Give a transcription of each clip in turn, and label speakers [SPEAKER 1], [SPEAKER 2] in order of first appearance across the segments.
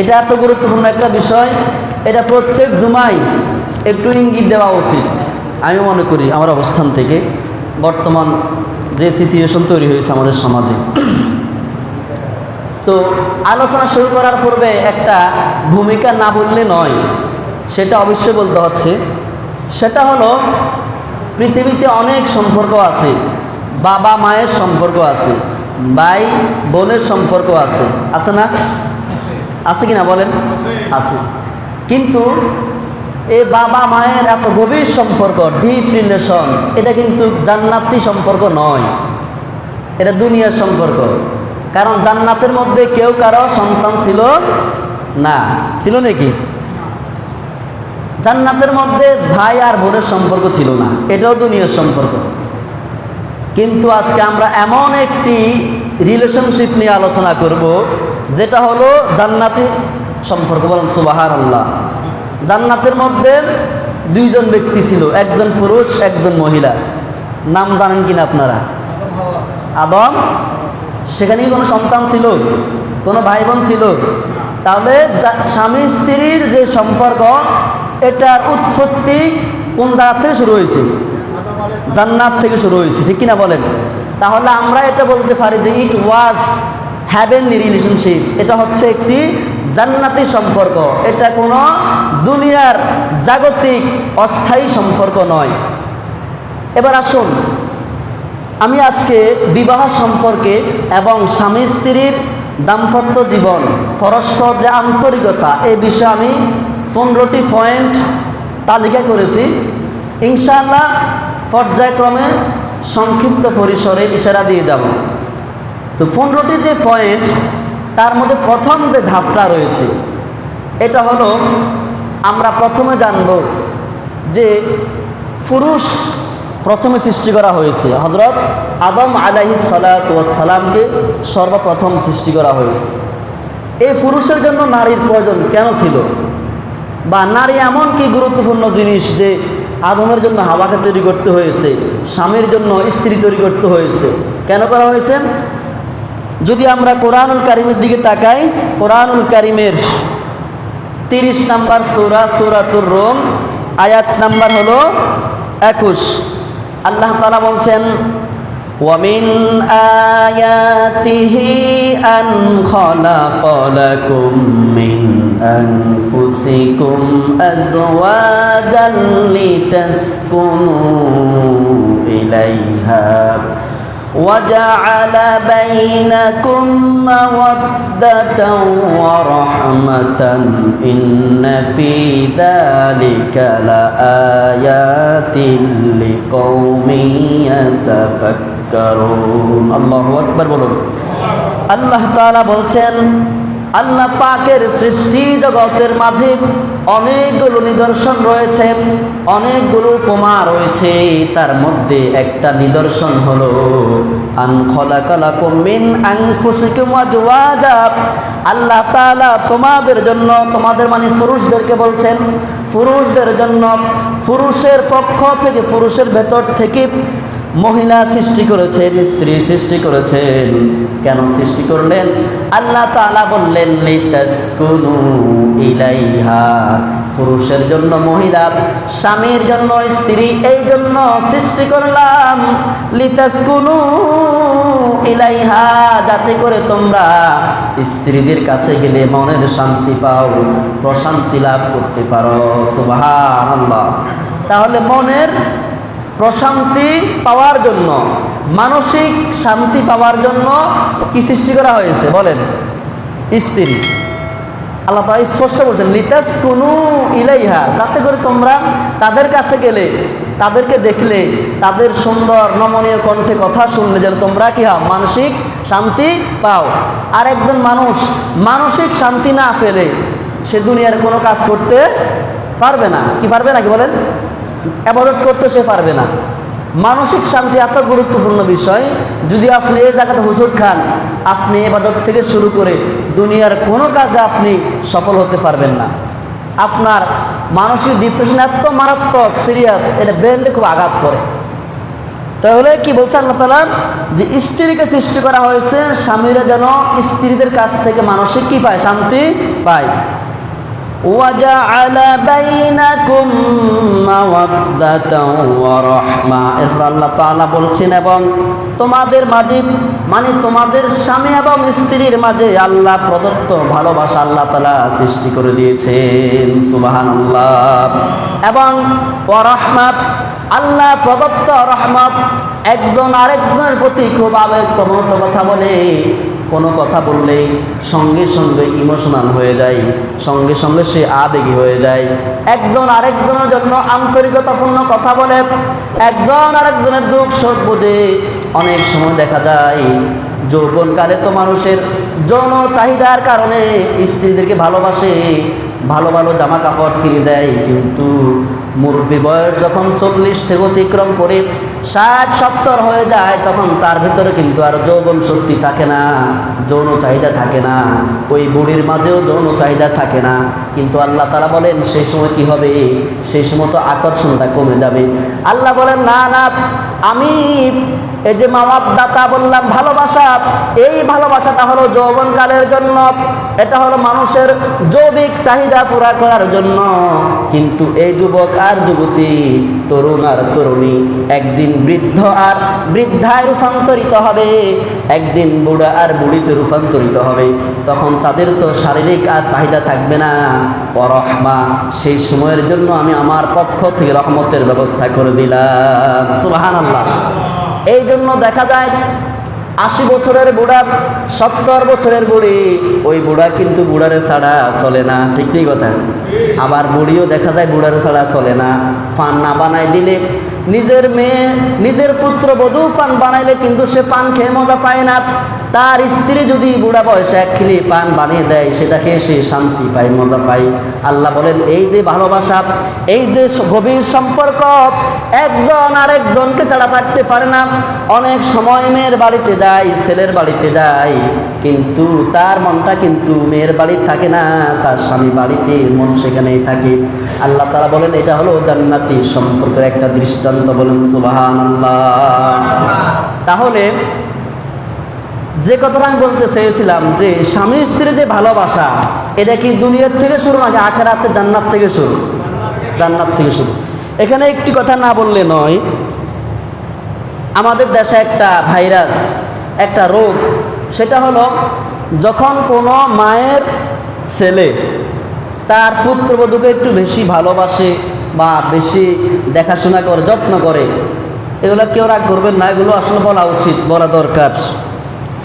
[SPEAKER 1] এটা এত গুরুত্বপূর্ণ একটা বিষয়, এটা প্রত্যেক জুমাই একটু ইঙ্গিত দেওয়া উচিত। আমি মনে করি আমার অবস্থান থেকে বর্তমান যে সিচুয়েশন তৈরি হয়েছে আমাদের সমাজে। তো আলোচনা শুরু করার পূর্বে একটা ভূমিকা না বললে নয়, সেটা অবশ্যই বলতে হচ্ছে। সেটা হলো, পৃথিবীতে অনেক সম্পর্ক আছে বাবা মায়ের সম্পর্ক আছে ভাই বোনের সম্পর্ক আছে আছে না? আছে কি না বলেন? আছে। কিন্তু এ বাবা মায়ের এত গভীর সম্পর্ক ডিপ রিলেশন এটা কিন্তু জান্নাতি সম্পর্ক নয়। এটা দুনিয়ার সম্পর্ক। কারণ জান্নাতের মধ্যে কেউ কারও সন্তান ছিল না। ছিল নাকি? জান্নাতের মধ্যে ভাই আর বোনের সম্পর্ক ছিল না। এটাও দুনিয়ার সম্পর্ক। কিন্তু আজকে আমরা এমন একটি রিলেশনশিপ নিয়ে আলোচনা করব যেটা হলো জান্নাতি সম্পর্ক, বলেন সুবাহার আল্লাহ জান্নাতের মধ্যে দুইজন ব্যক্তি ছিল, একজন পুরুষ, একজন মহিলা। নাম জানেন কিনা আপনারা? আদম। সেখানে কোনো সন্তান ছিল? কোনো ভাই বোন ছিল? তাহলে স্বামী স্ত্রীর যে সম্পর্ক, এটার উৎপত্তি কোন জায়গা থেকে শুরু হয়েছে? জান্নাত থেকে শুরু হয়েছে, ঠিক কিনা বলেন? তাহলে আমরা এটা বলতে পারি যে ইট ওয়াজ হ্যাভেন রিলেশনশিপ এটা হচ্ছে একটি জান্নাতি সম্পর্ক। এটা কোনো দুনিয়ার জাগতিক অস্থায়ী সম্পর্ক নয়। এবার আসুন, আমি আজকে বিবাহ সম্পর্কে এবং স্বামী স্ত্রীর দাম্পত্য জীবন, পরস্পর যে আন্তরিকতা এই বিষয়ে আমি পনেরোটি পয়েন্ট তালিকা করেছি। ইনশাআল্লাহ পর্যায়ক্রমে সংক্ষিপ্ত পরিসরে ইশারা দিয়ে যাব। তো পনেরোটি যে পয়েন্ট তার মধ্যে প্রথম যে ধাপটা রয়েছে, এটা হলো আমরা প্রথমে জানব যে পুরুষ প্রথমে সৃষ্টি করা হয়েছে। হজরত আদম আলাহি সালাতামকে সর্বপ্রথম সৃষ্টি করা হয়েছে। এই পুরুষের জন্য নারীর প্রয়োজন কেন ছিল? বা নারী এমন কি গুরুত্বপূর্ণ জিনিস যে আদমের জন্য হাওয়াকে তৈরি করতে হয়েছে, স্বামীর জন্য স্ত্রী তৈরি করতে হয়েছে? কেন করা হয়েছে? যদি আমরা কোরআনুল কারিমের দিকে তাকাই কোরআনুল কারিমের তিরিশ নাম্বার সুরা সুরাতুর রোম আয়াত নাম্বার হলো একুশ আল্লাহ তালা বলছেন ومن آياته أن خلق لكم من أنفسكم أزواجا لتسكنوا إليها وجعل بينكم مودة ورحمة إن في ذلك لآيات لقوم يتفكرون الله أكبر বলুন আল্লাহ তাআলা বলছেন আল্লাহ পাকের সৃষ্টি জগতের মাঝে অনেকগুলো নিদর্শন রয়েছে, অনেকগুলো উপমা রয়েছে। তার মধ্যে একটা নিদর্শন হলো আল্লাহ তোমাদের জন্য, তোমাদের মানে পুরুষদেরকে বলছেন, পুরুষদের জন্য পুরুষের পক্ষ থেকে, পুরুষের ভেতর থেকে মহিলা সৃষ্টি করেছেন, স্ত্রী সৃষ্টি করেছেন। কেন সৃষ্টি করলেন? আল্লাহ তাআলা বললেন ইলাইহা। পুরুষের জন্য মহিলা, স্বামীর জন্য স্ত্রী, এই জন্য সৃষ্টি করলাম। লিতাসকুনু ইলাইহা, যাতে করে তোমরা স্ত্রীদের কাছে গেলে মনের শান্তি পাও, প্রশান্তি লাভ করতে পারো। সুবহানাল্লাহ। তাহলে মনের প্রশান্তি পাওয়ার জন্য, মানসিক শান্তি পাওয়ার জন্য কি সৃষ্টি করা হয়েছে? বলেন স্ত্রী আল্লাহ তাআলা স্পষ্ট বলছেন লিতাস কুনু ইলাইহা যাতে করে তোমরা তাদের কাছে গেলে, তাদেরকে দেখলে, তাদের সুন্দর নমনীয় কণ্ঠে কথা শুনলে যেন তোমরা কি হও, মানসিক শান্তি পাও। আর একজন মানুষ মানসিক শান্তি না ফেলে সে দুনিয়ার কোনো কাজ করতে পারবে না। কি পারবে না কি বলেন? আবাদত করতে সে পারবে না। মানসিক শান্তি এত গুরুত্বপূর্ণ বিষয়, যদি আপনি এই জায়গাতে হুজুর খান, আপনি এবাদত থেকে শুরু করে দুনিয়ার কোনো কাজে আপনি সফল হতে পারবেন না। আপনার মানসিক ডিপ্রেশন এত মারাত্মক সিরিয়াস এটা ব্রেনকে খুব আঘাত করে। তাহলে কি বলছে আল্লাহ তালা যে স্ত্রীকে সৃষ্টি করা হয়েছে, স্বামীরা যেন স্ত্রীদের কাছ থেকে মানসিক কি পায়? শান্তি পায়। وجعل بينكم مودة ورحمة এরপর আল্লাহ তাআলা বলছেন এবং তোমাদের মাঝে মানে তোমাদের স্বামী এবং স্ত্রীর মাঝে আল্লাহ প্রদত্ত ভালোবাসা আল্লাহ তাআলা সৃষ্টি করে দিয়েছেন সুবহানাল্লাহ এবং ওয়ারহমাত আল্লাহ প্রদত্ত রহমত একজন আরেকজনের প্রতি খুব আবেগপ্রবণত কথা বলে কোনো কথা বললেই সঙ্গে সঙ্গে ইমোশনাল হয়ে যায়, সঙ্গে সঙ্গে সে আবেগী হয়ে যায়। একজন আরেকজনের জন্য আন্তরিকতাপূর্ণ কথা বলে, একজন আরেকজনের দুঃখ শোক বোঝে। অনেক সময় দেখা যায়, যৌবনকালে তো মানুষের যৌন চাহিদার কারণে স্ত্রীদেরকে ভালোবাসে, ভালো ভালো জামা কাপড় কিনে দেয়, কিন্তু মুরব্বী বয়স যখন চল্লিশ থেকে অতিক্রম করে ষাট, সত্তর হয়ে যায়, তখন তার ভিতরে কিন্তু আর যৌবন শক্তি থাকে না, যৌন চাহিদা থাকে না, ওই বুড়ির মাঝেও যৌন চাহিদা থাকে না। কিন্তু আল্লাহ তারা বলেন সেই সময় কি হবে? সেই সময় তো আকর্ষণটা কমে যাবে। আল্লাহ বলেন, না না, আমি এই যে মামাদাতা বললাম, ভালোবাসা, এই ভালোবাসাটা হলো যৌবনকালের জন্য, এটা হলো মানুষের জৈবিক চাহিদা পুরা করার জন্য। কিন্তু এই যুবক আর যুবতী, তরুণ আর তরুণী, একদিন বৃদ্ধ আর বৃদ্ধায় রূপান্তরিত হবে, একদিন বুড়া আর বুড়িতে রূপান্তরিত হবে। তখন তাদের তো শারীরিক আর চাহিদা থাকবে না। পরহমা সেই সময়ের জন্য আমি আমার পক্ষ থেকে রহমতের ব্যবস্থা করে দিলাম। সুবাহান আল্লাহ এই জন্য দেখা যায় আশি বছরের বুড়া, সত্তর বছরের বুড়ি, ওই বুড়া কিন্তু বুড়ারে ছাড়া চলে না, ঠিক নেই কথা? আবার বুড়িও দেখা যায় বুড়ারে ছাড়া চলে না। ফান না বানাই দিলে নিজের মেয়ে, নিজের পুত্র বধূ পান বানাইলে কিন্তু সে পান খেয়ে মজা পায় না। তার স্ত্রী যদি বুড়া বয়সে এক খিলি পান বানিয়ে দেয়, সেটা খেয়ে সে শান্তি পায়, মজা পায়। আল্লাহ বলেন, এই যে ভালোবাসা, এই যে গভীর সম্পর্ক, একজন আরেকজনকে ছাড়া থাকতে পারে না। অনেক সময় মেয়ের বাড়িতে যায়, ছেলের বাড়িতে যায়, কিন্তু তার মনটা কিন্তু মেয়ের বাড়িতে থাকে না, তার স্বামী বাড়িতে মন সেখানেই থাকে। আল্লাহ তারা বলেন, এটা হলো জান্নাতি সম্পর্কের একটা দৃষ্টান্ত। বলেন সুবাহান তাহলে, যে কথাটা আমি বলতে চেয়েছিলাম যে, স্বামী স্ত্রীর যে ভালোবাসা, এটা কি দুনিয়ার থেকে শুরু নাকি আখেরাতে জান্নাত থেকে শুরু? জান্নাত থেকে শুরু। এখানে একটি কথা না বললে নয়, আমাদের দেশে একটা ভাইরাস, একটা রোগ, সেটা হলো যখন কোনো মায়ের ছেলে তার পুত্রবধূকে একটু বেশি ভালোবাসে বা বেশি দেখাশোনা করে, যত্ন করে, এগুলো কেউ রাগ করবেন না, এগুলো আসলে বলা উচিত, বলা দরকার।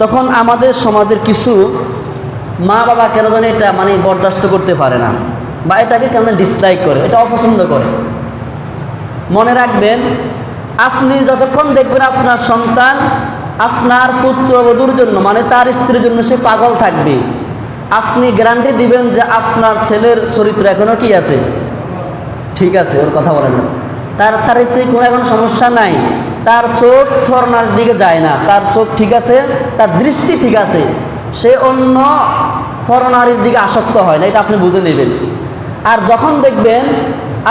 [SPEAKER 1] তখন আমাদের সমাজের কিছু মা বাবা কেন জানি এটা মানে বরদাস্ত করতে পারে না, বা এটাকে কেন ডিসলাইক করে, এটা অপছন্দ করে। মনে রাখবেন, আপনি যতক্ষণ দেখবেন আপনার সন্তান আপনার পুত্রবধূর জন্য মানে তার স্ত্রীর জন্য সে পাগল থাকবে। আপনি গ্যারান্টি দিবেন যে আপনার ছেলের চরিত্র এখনও কি আছে? ঠিক আছে, ওর কথা বলে না। তার চারিত্রিক কোনো এখন সমস্যা নাই। তার চোখ ফরনার দিকে যায় না। তার চোখ ঠিক আছে, তার দৃষ্টি ঠিক আছে। সে অন্য ফরনারির দিকে আসক্ত হয় না, এটা আপনি বুঝে নেবেন। আর যখন দেখবেন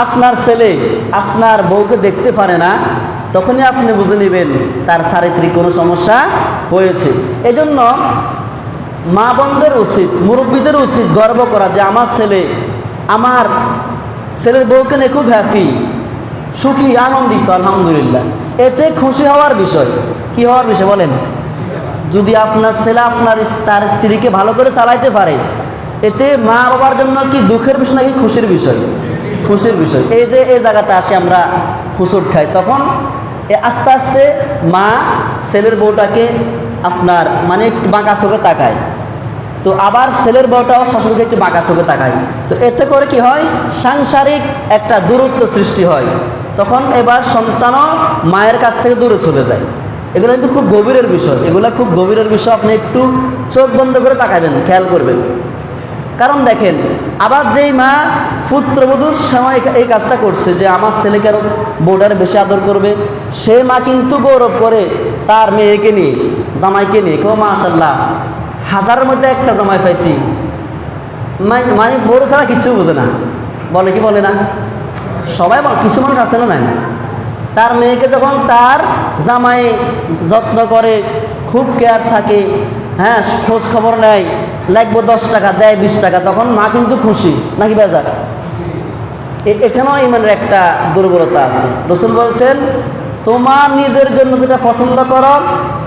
[SPEAKER 1] আপনার ছেলে আপনার বউকে দেখতে পারে না, তখনই আপনি বুঝে নেবেন তার চারিত্রিক কোনো সমস্যা হয়েছে। এজন্য মা বোনদের উচিত, মুরব্বীদের উচিত গর্ব করা যে আমার ছেলে, আমার ছেলের বউকে নিয়ে খুব হ্যাপি সুখী, আনন্দিত, আলহামদুলিল্লাহ। এতে খুশি হওয়ার বিষয়। কি হওয়ার বিষয় বলেন? যদি আপনার ছেলে আপনার তার স্ত্রীকে ভালো করে চালাইতে পারে, এতে মা বাবার জন্য কি দুঃখের বিষয় নাকি খুশির বিষয়? খুশির বিষয়। এই যে এই জায়গাতে আসে আমরা হুসুর খাই, তখন এ আস্তে আস্তে মা ছেলের বউটাকে আপনার মানে একটু বাঁকা চোখে তাকায়। তো আবার ছেলের বউটাও শাশুড়িকে একটু বাঁকা চোখে তাকায়। তো এতে করে কি হয়? সাংসারিক একটা দূরত্ব সৃষ্টি হয়। তখন এবার সন্তানও মায়ের কাছ থেকে দূরে চলে যায়। এগুলো কিন্তু খুব গভীরের বিষয়। এগুলো খুব গভীরের বিষয়। আপনি একটু চোখ বন্ধ করে তাকাবেন, খেয়াল করবেন। কারণ দেখেন, আবার যেই মা পুত্রবধূর সময় এই- কাজটা করছে যে আমার ছেলেকে আরও বোর্ডারে বেশি আদর করবে, সে মা কিন্তু গৌরব করে তার মেয়েকে নিয়ে, জামাইকে নিয়ে। কেউ মাশাল্লাহ হাজারের মধ্যে একটা জামাই পাইছি। মানে বড় ছাড়া কিচ্ছু বোঝে না। বলে কি বলে না? সবাই কিছু মানুষ আছে না নাই? তার মেয়েকে যখন তার জামাই যত্ন করে, খুব কেয়ার থাকে হ্যাঁ খোঁজ খবর নেয়, লাগবো দশ টাকা, দেয় বিশ টাকা, তখন মা কিন্তু খুশি, নাকি বেজার? এখানেও ইমানের একটা দুর্বলতা আছে। রসুল বলছেন, তোমার নিজের জন্য যেটা পছন্দ করো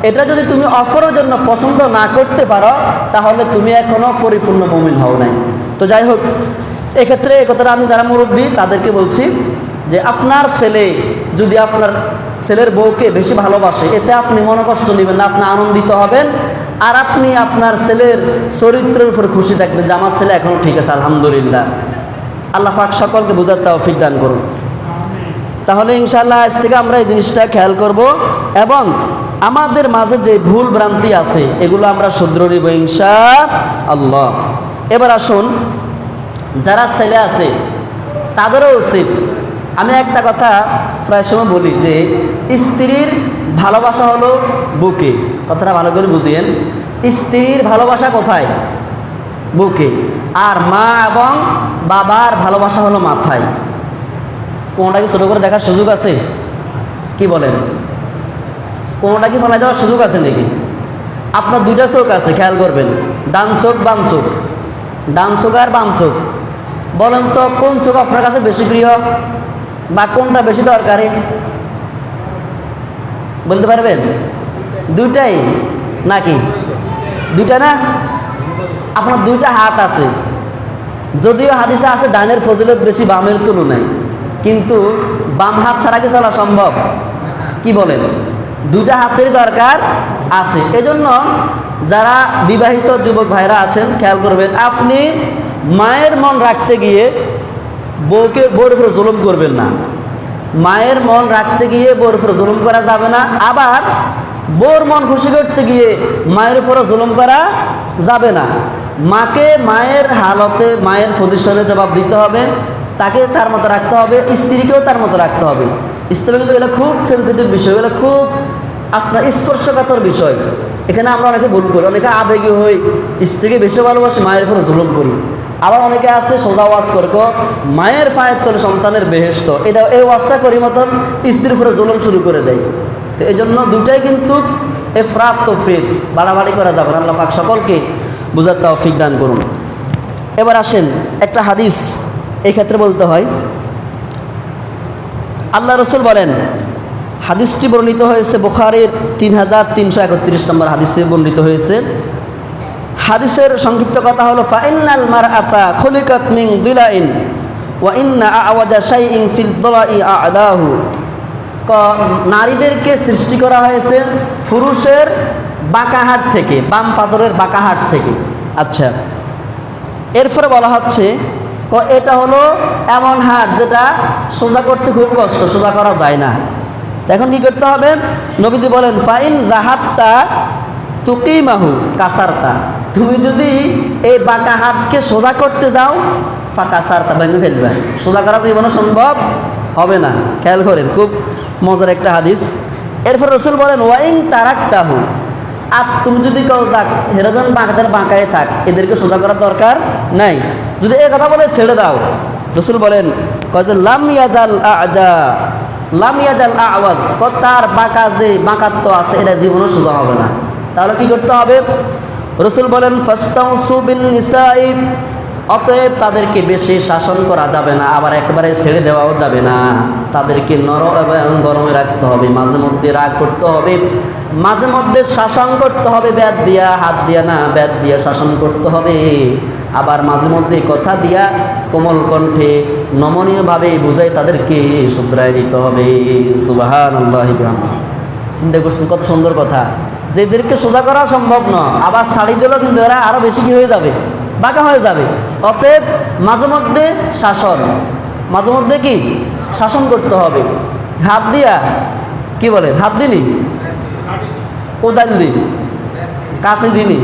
[SPEAKER 1] এটা যদি তুমি অফরের জন্য পছন্দ না করতে পারো, তাহলে তুমি এখনও পরিপূর্ণ মুমিন হও নাই। তো যাই হোক, এক্ষেত্রে এ কথাটা আমি যারা মুরব্বী, তাদেরকে বলছি যে আপনার ছেলে যদি আপনার ছেলের বউকে বেশি ভালোবাসে, এতে আপনি মনে কষ্ট নেবেন না, আপনি আনন্দিত হবেন, আর আপনি আপনার ছেলের চরিত্রের উপর খুশি থাকবেন যে আমার ছেলে এখনও ঠিক আছে, আলহামদুলিল্লাহ। আল্লাহ পাক সকলকে বোঝার তাওফিক দান করুন। তাহলে ইনশাল্লাহ আজ থেকে আমরা এই জিনিসটা খেয়াল করব এবং আমাদের মাঝে যে ভুল ভ্রান্তি আছে, এগুলো আমরা শুধরে ইনশা আল্লাহ এবার আসুন, যারা ছেলে আছে, তাদেরও উচিত। আমি একটা কথা প্রায় সময় বলি যে, স্ত্রীর ভালোবাসা হলো বুকে। কথাটা ভালো করে বুঝিয়েন। স্ত্রীর ভালোবাসা কোথায়? বুকে। আর মা এবং বাবার ভালোবাসা হলো মাথায়। কোনোটা কি ছোটো করে দেখার সুযোগ আছে? কি বলেন? কোনোটা কি ফলাই দেওয়ার সুযোগ আছে নাকি? আপনার দুইটা চোখ আছে, খেয়াল করবেন। ডান চোখ, বাম চোখ। ডান চোখ আর বাম চোখ। বলেন তো, কোন চোখ আপনার কাছে বেশি প্রিয় বা কোনটা বেশি দরকারি? বলতে পারবেন? দুইটাই নাকি? দুইটা না? আপনার দুইটা হাত আছে। যদিও হাদিসে আছে, ডানের ফজিলত বেশি, বামের তুলনায়। কিন্তু বাম হাত ছাড়া কি চলা সম্ভব? কি বলেন? দুইটা হাতের দরকার আছে। এজন্য যারা বিবাহিত যুবক ভাইরা আছেন, খেয়াল করবেন, আপনি মায়ের মন রাখতে গিয়ে বউকে বউর উপরে জুলুম করবেন না। মায়ের মন রাখতে গিয়ে বউর উপরে জুলুম করা যাবে না। আবার বউর মন খুশি করতে গিয়ে মায়ের উপরে জুলুম করা যাবে না। মাকে মায়ের হালতে, মায়ের পজিশনে জবাব দিতে হবে। তাকে তার মতো রাখতে হবে, স্ত্রীকেও তার মতো রাখতে হবে। ইসলামে কিন্তু এগুলো খুব সেন্সিটিভ বিষয় এগুলো খুব আপনার স্পর্শকাতর বিষয়। এখানে আমরা অনেকে ভুল করি অনেকে আবেগী হই স্ত্রীকে বেশি ভালোবাসি মায়ের উপরে জুলুম করি। আবার অনেকে আছে সোজা ওয়াজ করে কো, মায়ের পায়ের তলে সন্তানের বেহেস্ত এটা এই ওয়াজটা করি মতন স্ত্রীর উপরে জুলুম শুরু করে দেয়। তো এই জন্য দুটাই কিন্তু এ এফরাত তৌফিক বাড়াবাড়ি করা যাবে না। আল্লাহ পাক সকলকে বুঝার তৌফিক দান করুন। এবার আসেন একটা হাদিস এই ক্ষেত্রে বলতে হয় আল্লাহ রসুল বলেন, হাদিসটি বর্ণিত হয়েছে বুখারের তিন হাজার তিনশো একত্রিশ নম্বর হাদিসে বর্ণিত হয়েছে। হাদিসের সংক্ষিপ্ত কথা হলো ফাইনাল মার আতা খলিকাত মিং দিলাইন ওয়া ইন্না আওয়াজা শাইইন ফিল দলাই আদাহু। ক, নারীদেরকে সৃষ্টি করা হয়েছে পুরুষের বাঁকাহাট থেকে, বাম পাথরের বাঁকাহাট থেকে। আচ্ছা এরপরে বলা হচ্ছে ক, এটা হলো এমন হাট যেটা সোজা করতে খুব কষ্ট, সোজা করা যায় না। তো এখন কি করতে হবে? নবীজি বলেন, ফাইন রাহাত্তা তুকিমাহু কাসারতা। তুমি যদি এই বাঁকা হাটকে সোজা করতে যাও, ফাঁকা সারতা ভেঙে ফেলবে। সোজা করা জীবনে সম্ভব হবে না। খেয়াল করেন, খুব মজার একটা হাদিস। এরপর রসুল বলেন ওয়াইং তারাক্তাহু। আর তুমি যদি কেউ যাক, হেরোজন বাঁকাদের বাঁকায় থাক, এদেরকে সোজা করার দরকার নাই। যদি এ কথা বলে, ছেড়ে দাও। রসুল বলেন, কয় লাম ইয়াজাল আজা। লাম ইয়াজাল আওয়াজ তার বাঁকা যে বাঁকাত্ব আছে, এটা জীবনও সোজা হবে না। তাহলে কি করতে হবে? রসুল বলেন, ফাস্তাউসু বিন নিসাই। অতএব তাদেরকে বেশি শাসন করা যাবে না, আবার একেবারে ছেড়ে দেওয়াও যাবে না। তাদেরকে নর এবং গরমে রাখতে হবে, মাঝে মধ্যে রাগ করতে হবে, মাঝে মধ্যে শাসন করতে হবে ব্যাট দিয়া, হাত দিয়া না ব্যাট দিয়া শাসন করতে হবে। আবার মাঝে মধ্যে কথা দিয়া কোমল কণ্ঠে নমনীয়ভাবে বুঝাই তাদেরকে শুধরাই দিতে হবে। সুবাহান আল্লাহ চিন্তা করছেন, কত সুন্দর কথা। যেদেরকে সোজা করা সম্ভব নয় আবার শাড়ি দিলেও কিন্তু এরা আরও বেশি কি হয়ে যাবে? বাঁকা হয়ে যাবে। অতএব মাঝে মধ্যে শাসন, মাঝে মধ্যে কি? শাসন করতে হবে। হাত দিয়া, কি বলে? হাত দিনি কোদাল দিন কাছে দিনি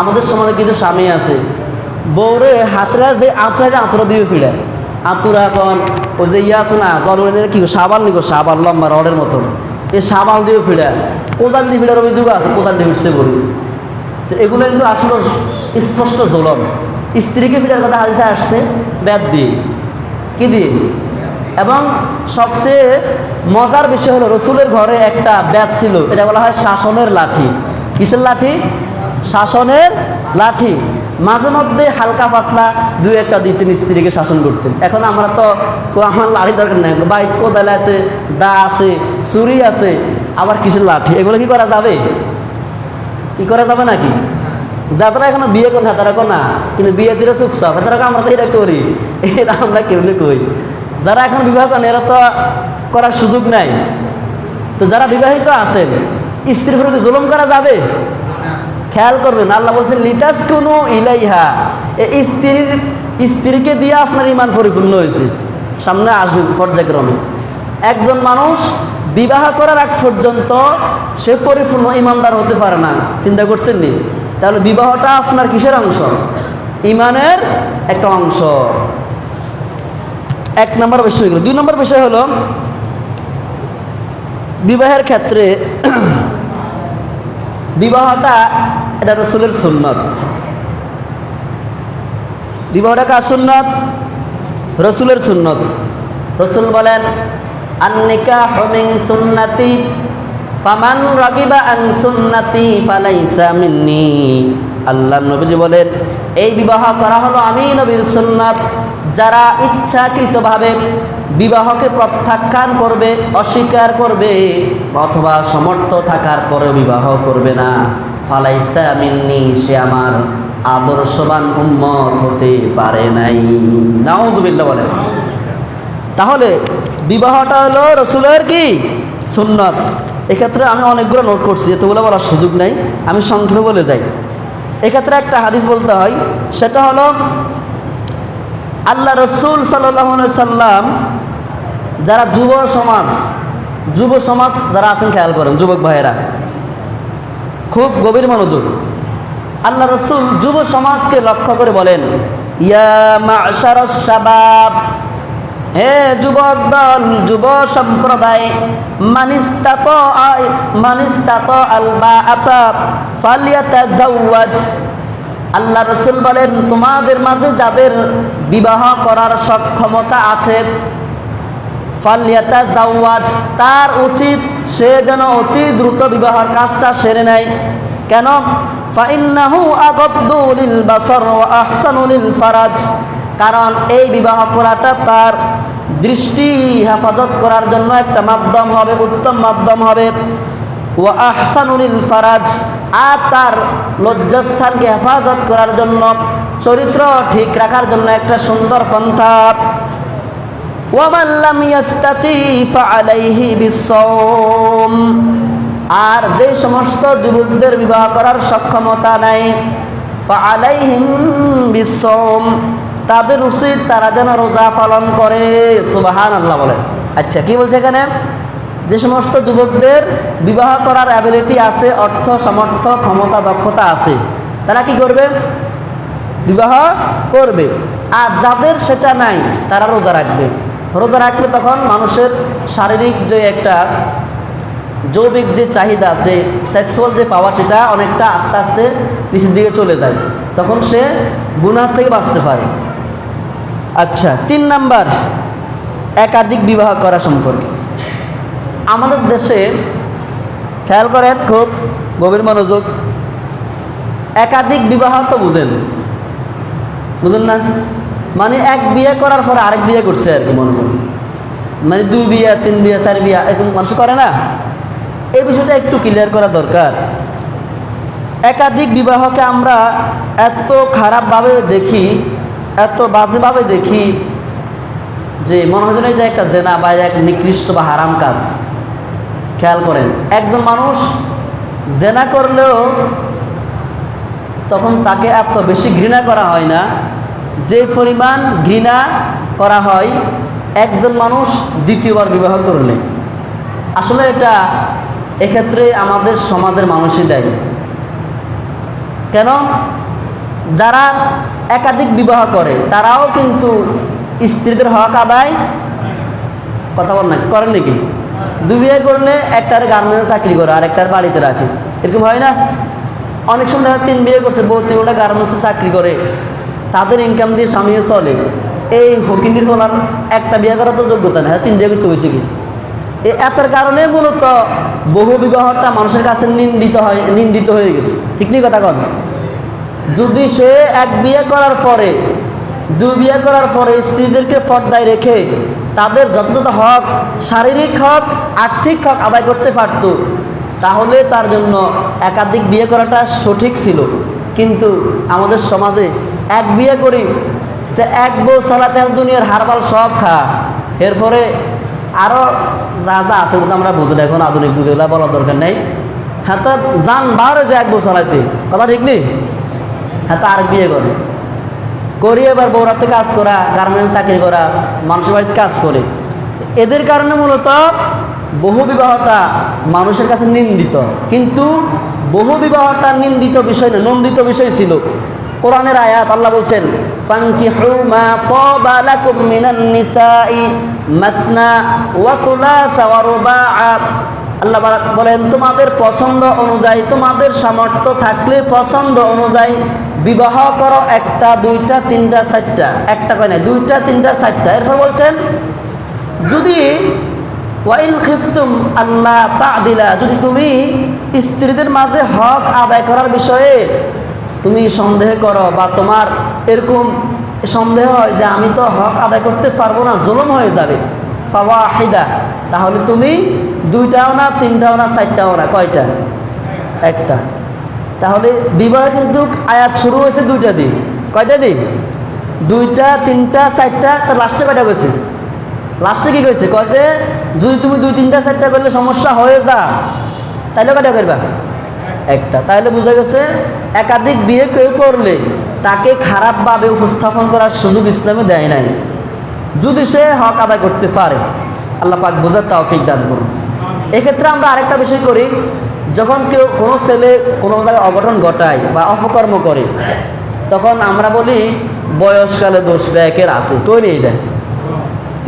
[SPEAKER 1] আমাদের সমাজে কিছু স্বামী আছে বউরে হাতরা যে আঁতরা আঁতরা দিয়ে ফিরে। আঁতুরা এখন ওই যে ইয়ে আছে না জলনের কি সাবাল নিকো সাবাল লম্বা রডের মতন। এই সাবাল দিয়ে ফিরে। কোদাল দিয়ে ফিরার অভিযোগ আছে, কোদাল দিয়ে ফিরছে গরু। তো এগুলো কিন্তু আসলে স্পষ্ট জলম। স্ত্রীকে ফিরার কথা হাদিসে আসছে ব্যাদ দিয়ে। কি দিয়ে? এবং সবচেয়ে মজার বিষয় হলো, রসুলের ঘরে একটা ব্যাত ছিল, এটা বলা হয় শাসনের লাঠি। কিসের লাঠি? শাসনের লাঠি। মাঝে মধ্যে হালকা পাতলা দুই একটা দুই তিন স্ত্রীকে শাসন করতেন। এখন আমরা তো আমার লাঠি দরকার নেই। বাইক কোদাল আছে, দা আছে, ছুরি আছে, আবার কিসের লাঠি? এগুলো কি করা যাবে? কি করা যাবে নাকি? যারা এখনও বিয়ে করে না, তারা না। কিন্তু বিয়ে দিলে চুপচাপ। তারা আমরা তো এটা করি। এটা আমরা কেমনি কই? যারা এখন বিবাহ করেন, এরা তো করার সুযোগ নাই। তো যারা বিবাহিত আছেন, স্ত্রীর প্রতি জুলুম করা যাবে? খেয়াল করবেন, আল্লাহ বলছেন লিতাস কোনো ইলাইহা। এই স্ত্রীর স্ত্রীকে দিয়ে আপনার ইমান পরিপূর্ণ হয়েছে। সামনে আসবে পর্যায়ক্রমে। একজন মানুষ বিবাহ করার আগ পর্যন্ত সে পরিপূর্ণ ইমানদার হতে পারে না। চিন্তা করছেন নি? তাহলে বিবাহটা আপনার কিসের অংশ? ইমানের একটা অংশ। এক নম্বর বিষয় গেল দুই নম্বর বিষয় হলো, বিবাহের ক্ষেত্রে বিবাহটা এটা রসুলের সুন্নত। বিবাহটা কার সুন্নত? রসুলের সুন্নত। রসুল বলেন আন্নিকা হমিং সুন্নাতি, ফামান রাগিবা সুন্নাতি ফালাইসা মিন্নি। আল্লাহ নবীজি বলেন, এই বিবাহ করা হলো আমি নবীর সুন্নাত। যারা ইচ্ছাকৃতভাবে বিবাহকে প্রত্যাখ্যান করবে, অস্বীকার করবে, অথবা সমর্থ থাকার পরেও বিবাহ করবে না। ফালাইসা মিন্নি, সে আমার আদর্শবান উম্মত হতে পারে নাই। নাউদুবিল্লাহ বলেন। তাহলে বিবাহটা হলো রসুলের কি? সুন্নত। এক্ষেত্রে আমি অনেকগুলো নোট করছি, এতগুলো বলার সুযোগ নেই। আমি সংক্ষেপে বলে যাই। এক্ষেত্রে একটা হাদিস বলতে হয়, সেটা হলো, আল্লাহ রসুল সাল্লাহ সাল্লাম যারা যুব সমাজ যুব সমাজ যারা আছেন, খেয়াল করেন, যুবক ভাইয়েরা। খুব গভীর মনোযোগ। আল্লাহ রসুল যুব সমাজকে লক্ষ্য করে বলেন হে যুবক দল, যুব সম্প্রদায় মানিস্তাত আয় মানিস্তাত আলবা আতা ফালিয়াতা জাওয়াজ আল্লাহ রসুল বলেন, তোমাদের মাঝে যাদের বিবাহ করার সক্ষমতা আছে ফালিয়াতা জাওয়াজ তার উচিত সে যেন অতি দ্রুত বিবাহের কাজটা সেরে নেয়। কেন? ফাইন্নাহু আগদ্দু লিল বাসর ওয়া আহসানু লিল ফারাজ। কারণ এই বিবাহ করাটা তার দৃষ্টি হেফাজত করার জন্য একটা মাধ্যম হবে, উত্তম মাধ্যম হবে। ও আহসানুল ফারাজ। আর তার লজ্জাস্থানকে হেফাজত করার জন্য, চরিত্র ঠিক রাখার জন্য একটা সুন্দর পন্থা। ওয়ামাল্লাম ইয়াস্তাতি ফাআলাইহি বিসওম আর যে সমস্ত যুবকদের বিবাহ করার সক্ষমতা নাই, ফাআলাইহিম বিসওম তাদের উচিত তারা যেন রোজা পালন করে সুবাহান আল্লাহ বলেন আচ্ছা কি বলছে এখানে? যে সমস্ত যুবকদের বিবাহ করার অ্যাবিলিটি আছে, অর্থ সমর্থ ক্ষমতা, দক্ষতা আছে, তারা কি করবে? বিবাহ করবে। আর যাদের সেটা নাই, তারা রোজা রাখবে। রোজা রাখলে তখন মানুষের শারীরিক যে একটা জৈবিক যে চাহিদা, যে সেক্সুয়াল যে পাওয়া সেটা অনেকটা আস্তে আস্তে নিচের দিকে চলে যায়। তখন সে গুনার থেকে বাঁচতে পারে। আচ্ছা তিন নাম্বার, একাধিক বিবাহ করা সম্পর্কে। আমাদের দেশে খেয়াল করেন, খুব গভীর মনোযোগ। একাধিক বিবাহ তো বুঝেন। বুঝেন না? মানে এক বিয়ে করার পরে আরেক বিয়ে করছে আর কি মনে করুন। মানে দুই বিয়ে, তিন বিয়ে, চার বিয়া, এরকম মানুষ করে না? এই বিষয়টা একটু ক্লিয়ার করা দরকার। একাধিক বিবাহকে আমরা এত খারাপভাবে দেখি, এত বাজেভাবে দেখি যে মনে হয় এটা একটা জেনা বা এক নিকৃষ্ট বা হারাম কাজ। খেয়াল করেন, একজন মানুষ জেনা করলেও তখন তাকে এত বেশি ঘৃণা করা হয় না যে পরিমাণ ঘৃণা করা হয়, একজন মানুষ দ্বিতীয়বার বিবাহ করলে। আসলে এটা এক্ষেত্রে আমাদের সমাজের মানুষই দেয়। কেন? যারা একাধিক বিবাহ করে, তারাও কিন্তু স্ত্রীদের হক আদায় কথা বল না, করেন নাকি? দু বিয়ে করলে একটার গার্মেন্টস চাকরি করে আর একটার বাড়িতে রাখে। এরকম হয় না? অনেক সময় তিন বিয়ে করছে, বউ তিনটা গার্মেন্টসে চাকরি করে। তাদের ইনকাম দিয়ে স্বামী চলে। এই হকিনির হলার একটা বিয়ে করার তো যোগ্যতা নেই হ্যাঁ তিন বিয়ে করতে হয়েছে কি? এতের কারণে মূলত বহু বিবাহটা মানুষের কাছে নিন্দিত হয়, নিন্দিত হয়ে গেছে। ঠিক নেই কথা কন? যদি সে এক বিয়ে করার পরে, দুই বিয়ে করার পরে স্ত্রীদেরকে পর্দায় রেখে তাদের যথাযথ হক, শারীরিক হক, আর্থিক হক আদায় করতে পারত, তাহলে তার জন্য একাধিক বিয়ে করাটা সঠিক ছিল। কিন্তু আমাদের সমাজে এক বিয়ে করি, তো এক বউ আর দুনিয়ার হারবাল সব খা। এরপরে আরও যা যা আছে ওগুলো আমরা বুঝি না, এখন আধুনিক যুগে এগুলো বলার দরকার নেই। হ্যাঁ তো যান বাহারে যে এক বউ চালাইতে। কথা ঠিক নেই? হ্যাঁ তো আর বিয়ে করে। করি এবার বৌরাতে কাজ করা গার্মেন্টস চাকরি করা, মানুষের বাড়িতে কাজ করে। এদের কারণে মূলত বহু বিবাহটা মানুষের কাছে নিন্দিত। কিন্তু বহু বিবাহটা নিন্দিত বিষয় নন্দিত বিষয় ছিল। কোরআনের আয়াত, আল্লাহ বলছেন, ফানকিহু মা তাবা লাকুম মিনান নিসাই মাসনা ওয়া সুলাসা ওয়া রুবাআ। আল্লাহ বলেন, তোমাদের পছন্দ অনুযায়ী, তোমাদের সামর্থ্য থাকলে পছন্দ অনুযায়ী বিবাহ করো একটা, দুইটা, তিনটা, চারটা। একটা কয় না দুইটা, তিনটা, চারটা। এরপর বলছেন, যদি ওয়াইন খিফতুম আল্লাহ তা দিলা যদি তুমি স্ত্রীদের মাঝে হক আদায় করার বিষয়ে তুমি সন্দেহ করো বা তোমার এরকম সন্দেহ হয় যে আমি তো হক আদায় করতে পারব না, জুলুম হয়ে যাবে। ফাওয়াহিদা, তাহলে তুমি দুইটাও না, তিনটাও না, চারটাও না, কয়টা? একটা। তাহলে বিবাহ কিন্তু আয়াত শুরু হয়েছে দুইটা দিন। কয়টা দিন? দুইটা, তিনটা, চারটা, তার লাস্টে কয়টা কইছে? লাস্টে কি কইছে? কয় যে, যদি তুমি দুই, তিনটা, চারটা করলে সমস্যা হয়ে যা, তাইলে কয়টা করবা? একটা। তাহলে বোঝা গেছে, একাধিক বিয়ে কেউ করলে তাকে খারাপভাবে উপস্থাপন করার সুযোগ ইসলামে দেয় নাই। যদি সে হক আদায় করতে পারে, আল্লাহ পাক বোঝার তৌফিক দান করুন। এক্ষেত্রে আমরা আরেকটা বিষয় করি, যখন কেউ কোনো ছেলে কোনো জায়গায় অঘটন ঘটায় বা অপকর্ম করে, তখন আমরা বলি বয়সকালে দোষ ব্যাকের আছে, কই নেই এটা?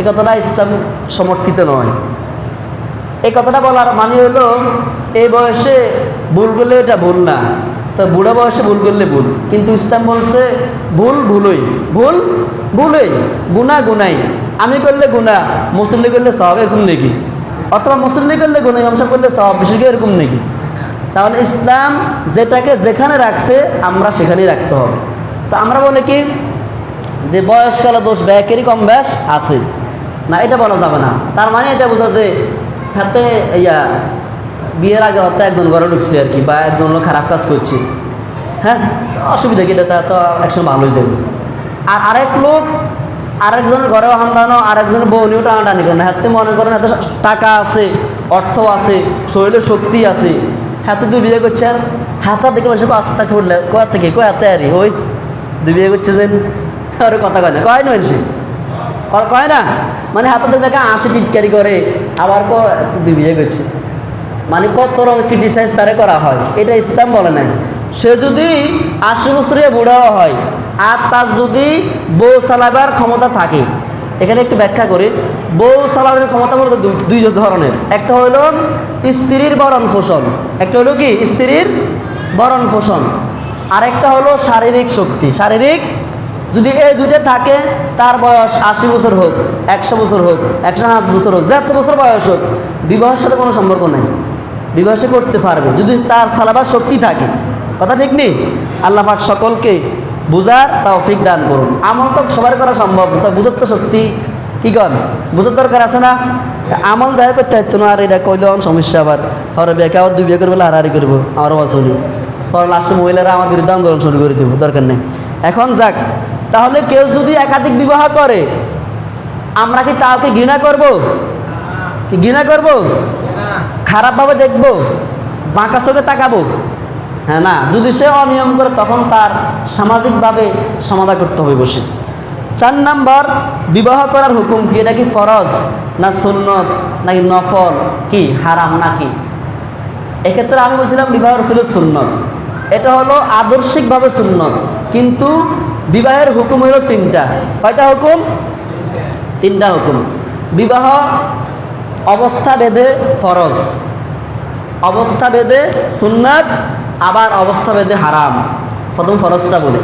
[SPEAKER 1] এ কথাটা ইসলাম সমর্থিত নয়। এই কথাটা বলার মানে হলো, এই বয়সে ভুল করলে এটা ভুল না। তো বুড়ো বয়সে ভুল করলে ভুল। কিন্তু ইসলাম বলছে, ভুল ভুলই। ভুল ভুলই। গুণা গুনাই আমি করলে গুণা, মুসল্লি করলে সব এরকম নাকি? অথবা মুসল্লি করলে গুণা আমসা করলে সব বেশি এরকম নাকি? তাহলে ইসলাম যেটাকে যেখানে রাখছে, আমরা সেখানেই রাখতে হবে। তো আমরা বলি কি, যে বয়সকালে দোষ ব্যাকেরই কম ব্যাস, আছে। না, এটা বলা যাবে না। তার মানে এটা বোঝা যে হাতে ইয়া বিয়ের আগে হয়তো একজন ঘরে ঢুকছে আর কি, বা একজন লোক খারাপ কাজ করছে। হ্যাঁ? অসুবিধা কি এটা তা একসময় ভালো হয়ে যাবে। আর আরেক লোক আরেকজনের ঘরেও হামদানো, আরেকজন বউনিও টানাটানি করে না। হাতে মনে করেন হাতে টাকা আছে অর্থ আছে শরীরে শক্তি আছে। হাতে দুই বিয়ে করছে আর হাতে দেখে বসে আস্তা করলে কয়া থেকে কয়া আরি, ওই দুই বিয়ে করছে যে আরে কথা কয় না কয় না সে কয় না? মানে হাতে দেখে আসে টিটকারি করে, আবার ক দুই বিয়ে করছে। মানে কত রকম ক্রিটিসাইজ তারে করা হয়? এটা ইসলাম বলে নাই। সে যদি আশি বছরে বুড়াও হয়, আর তার যদি বউ চালাবার ক্ষমতা থাকে, এখানে একটু ব্যাখ্যা করি। বউ চালানোর ক্ষমতা মূলত দুই ধরনের। একটা হলো স্ত্রীর বরণ পোষণ, একটা হলো কি? স্ত্রীর বরণ পোষণ। আরেকটা হলো শারীরিক শক্তি। শারীরিক যদি এই দুইটা থাকে, তার বয়স আশি বছর হোক, একশো বছর হোক, একশো সাত বছর হোক, যত বছর বয়স হোক, বিবাহের সাথে কোনো সম্পর্ক নেই। বিবাহ করতে পারবে, যদি তার সালাবার শক্তি থাকে। কথা ঠিক নেই? আল্লাহ পাক সকলকে বুঝার তৌফিক দান করুন। আমল তো সবার করা সম্ভব, তা বুঝার তো শক্তি কি কন? বুঝার দরকার আছে না? আমল ব্যয় করতে না, আর এটা কইলে সমস্যা আবার। হর বিয়ে আবার দুই বিয়ে করব হারাহারি করব, আমার অচলি পর লাস্টে মহিলারা আমার বিরুদ্ধে আন্দোলন শুরু করে দেবো, দরকার নেই। এখন যাক, তাহলে কেউ যদি একাধিক বিবাহ করে, আমরা কি তাকে ঘৃণা করব? কি ঘৃণা করব? খারাপভাবে দেখব, বাঁকা চোখে তাকাবো। হ্যাঁ না, যদি সে অনিয়ম করে, তখন তার সামাজিকভাবে সমাধান করতে হবে বসে। চার নাম্বার, বিবাহ করার হুকুম কি? এটা কি ফরজ না সুন্নত, নাকি নফল? কি, হারাম নাকি? এক্ষেত্রে আমি বলছিলাম বিবাহ রসুলের সুন্নত। এটা হলো আদর্শিকভাবে সুন্নত। কিন্তু বিবাহের হুকুম হলো তিনটা। কয়টা হুকুম? তিনটা হুকুম। বিবাহ অবস্থা বেদে ফরজ। অবস্থা বেদে সুন্নাত, আবার অবস্থা ভেদে হারাম। প্রথম ফরজটা বলে।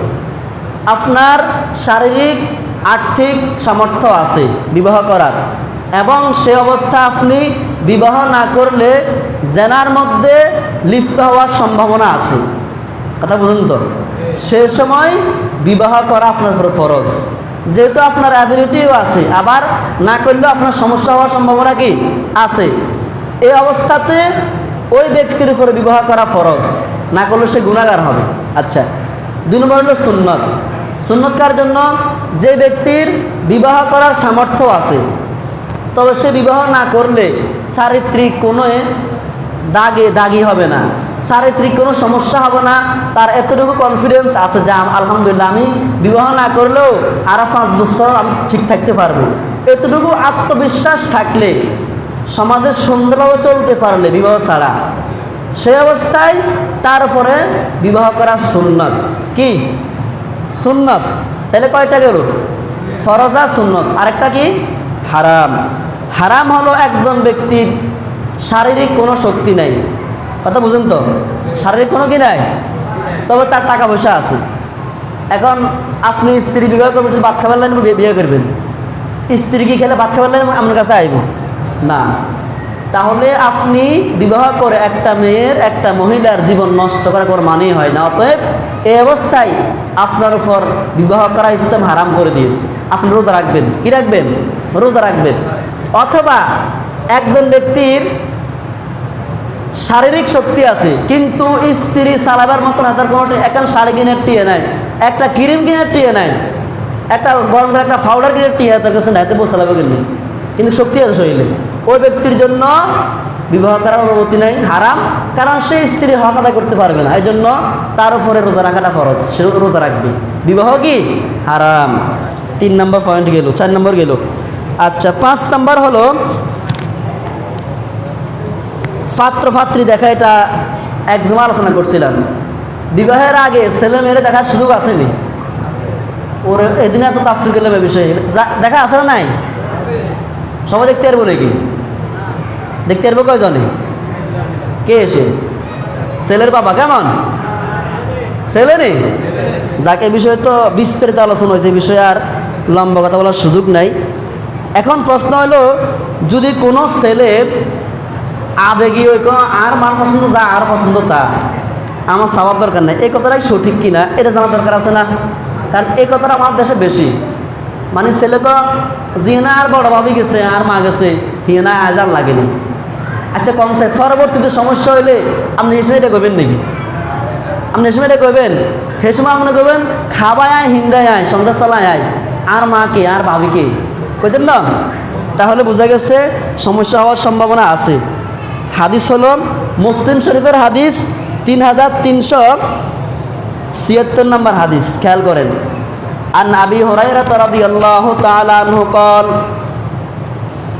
[SPEAKER 1] আপনার শারীরিক, আর্থিক সামর্থ্য আছে, বিবাহ করার। এবং সে অবস্থা আপনি বিবাহ না করলে জেনার মধ্যে লিপ্ত হওয়ার সম্ভাবনা আছে। কথা বুঝুন তো? সে সময় বিবাহ করা আপনার ফরজ। যেহেতু আপনার অ্যাবিলিটিও আছে, আবার না করলেও আপনার সমস্যা হওয়ার সম্ভাবনা কি? আছে। এই অবস্থাতে ওই ব্যক্তির উপরে বিবাহ করা ফরজ, না করলে সে গুণাগার হবে। আচ্ছা দুই নম্বর হলো সুন্নত। সুন্নত কার জন্য? যে ব্যক্তির বিবাহ করার সামর্থ্য আছে, তবে সে বিবাহ না করলে চারিত্রিক কোনো দাগে দাগি হবে না। চারিত্রিক কোনো সমস্যা হবে না। তার এতটুকু কনফিডেন্স আছে যে আলহামদুলিল্লাহ আমি বিবাহ না করলেও আরও পাঁচ বছর আমি ঠিক থাকতে পারব। এতটুকু আত্মবিশ্বাস থাকলে সমাজে সুন্দরভাবে চলতে পারলে বিবাহ ছাড়া। সে অবস্থায় তারপরে বিবাহ করা সুন্নত। কি? সুন্নত। তাহলে কয়টা গেল? ফরজা সুন্নত। আরেকটা কি? হারাম। হারাম হলো একজন ব্যক্তির শারীরিক কোনো শক্তি নাই। কথা বুঝুন তো? শারীরিক কোনো কি নাই? তবে তার টাকা পয়সা আছে। এখন আপনি স্ত্রী বিবাহ করবেন ভাত খাবার লাগলে বিয়ে করবেন। স্ত্রী কি খেলে ভাত খাবার লাগলে আপনার কাছে আইব? না। তাহলে আপনি বিবাহ করে একটা মেয়ের, একটা মহিলার জীবন নষ্ট করা কোনো মানেই হয় না। অতএব এই অবস্থায় আপনার উপর বিবাহ করা ইসলাম হারাম করে দিয়েছে। আপনি রোজা রাখবেন। কি রাখবেন? রোজা রাখবেন। অথবা একজন ব্যক্তির শারীরিক শক্তি আছে, কিন্তু স্ত্রী চালাবার মতো না, তার কোনো এখন শাড়ি কিনে টিয়ে নেয়, একটা ক্রিম কিনে টিয়ে নেয়, একটা গরম করে একটা পাউডার কিনে টিয়ে তার কাছে নেয় তো বসালাবে কিনে কিন্তু শক্তি আছে শরীরে। ওই ব্যক্তির জন্য বিবাহ করার অনুমতি নেই, হারাম, কারণ সে স্ত্রী হক আদায় করতে পারবে না। এই জন্য তার উপরে রোজা রাখাটা ফরজ, সে রোজা রাখবে। বিবাহ কি? হারাম। তিন নম্বর পয়েন্ট গেল, চার নম্বর গেল। আচ্ছা পাঁচ নম্বর হলো পাত্রী দেখা এটা একদম আলোচনা করছিলাম। বিবাহের আগে ছেলে মেয়েরে দেখার সুযোগ আসেনি। ওর, এদিন এত তাফসিল করলাম বিষয়ে। দেখা আছে না নাই? সবাই দেখতে পারব নাকি? দেখতে পারব কয়জনে? কে এসে? ছেলের বাবা, কেমন? ছেলে নেই? যাকে বিষয়ে তো বিস্তারিত আলোচনা হয়েছে বিষয়ে আর লম্বা কথা বলার সুযোগ নাই। এখন প্রশ্ন হলো, যদি কোনো ছেলে আবেগী ওই আর মার পছন্দ যা, আর পছন্দ তা। আমার চাওয়ার দরকার নেই। এই কথাটাই সঠিক কিনা, এটা জানার দরকার আছে না? কারণ এই কথাটা আমার দেশে বেশি। মানে ছেলে তো জিনা আর বড় ভাবি গেছে, আর মা গেছে হিনা আজ আর লাগেনি। আচ্ছা কমসে পরবর্তীতে সমস্যা হইলে আপনি এই সময় এটা করবেন নাকি? আপনি এই সময় এটা করবেন সে সময় আপনি করবেন খাবায় আয়, হিন্দায় আয় সংসার চালায় আয়, আর মাকে আর ভাবিকে কইতেন না? তাহলে বোঝা গেছে, সমস্যা হওয়ার সম্ভাবনা আছে। হাদিস হলো মুসলিম শরীফের হাদিস তিন হাজার তিনশো ছিয়াত্তর নম্বর হাদিস খেয়াল করেন আর নাবি হরাইরা রাদি আল্লাহ তালু কল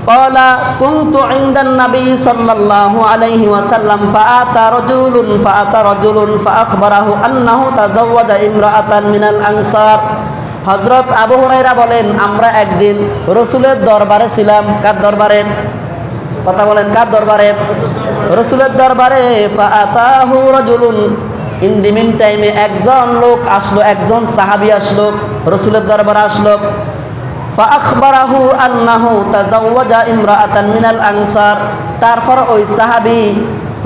[SPEAKER 1] قال كنت عند النبي صلى الله عليه وسلم فأتى رجل فأتى رجل فأخبره أنه تزوج امرأة من الأنصار হজরত আবু হুরাইরা বলেন আমরা একদিন রসুলের দরবারে ছিলাম কার দরবারে কথা বলেন কার দরবারে? রসুলের দরবারে ইন দি মিন টাইমে একজন লোক আসলো, একজন সাহাবী আসলো, রসুলের দরবারে আসলো। ফাআখবারাহু আন্নাহু তাজাওয়াজা ইমরাআতান মিনাল আনসার। তারপর ওই সাহাবি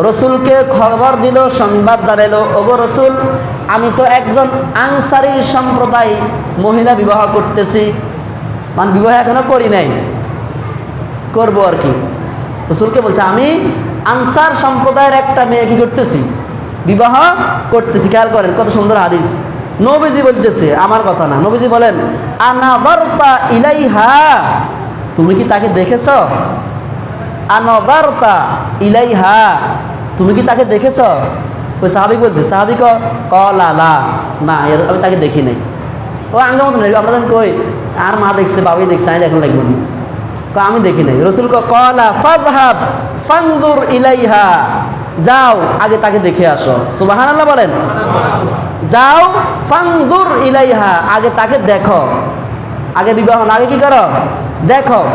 [SPEAKER 1] রসুলকে খবর দিল, সংবাদ জানালো ওগো রসুল, আমি তো একজন আনসারি সম্প্রদায় মহিলা বিবাহ করতেছি। মানে বিবাহ এখনও করি নাই। করব আর কি। রসুলকে বলছে, আমি আনসার সম্প্রদায়ের একটা মেয়ে কি করতেছি? বিবাহ করতেছি। খেয়াল করেন, কত সুন্দর হাদিস। নবীজি বলতেছে, আমার কথা না। নবীজি বলেন, আনাবারতা ইলাইহা। তুমি কি তাকে দেখেছ? আনাবারতা ইলাইহা। তুমি কি তাকে দেখেছ? ওই সাহাবিক বলতে সাহাবিক কলালা না আমি তাকে দেখি নাই। ও আঙ্গা মতো নেই আমরা কই? আর মা দেখছে, বাবাই দেখছে, আমি এখন লাগবো না। কয়, আমি দেখি নাই। রসুল ইলাইহা। যাও আগে তাকে দেখে আসো। সুবাহান বলেন। যাও ফাংদুর ইলাইহা আগে তাকে দেখো। আগে বিবাহ আগে কি করো? দেখো।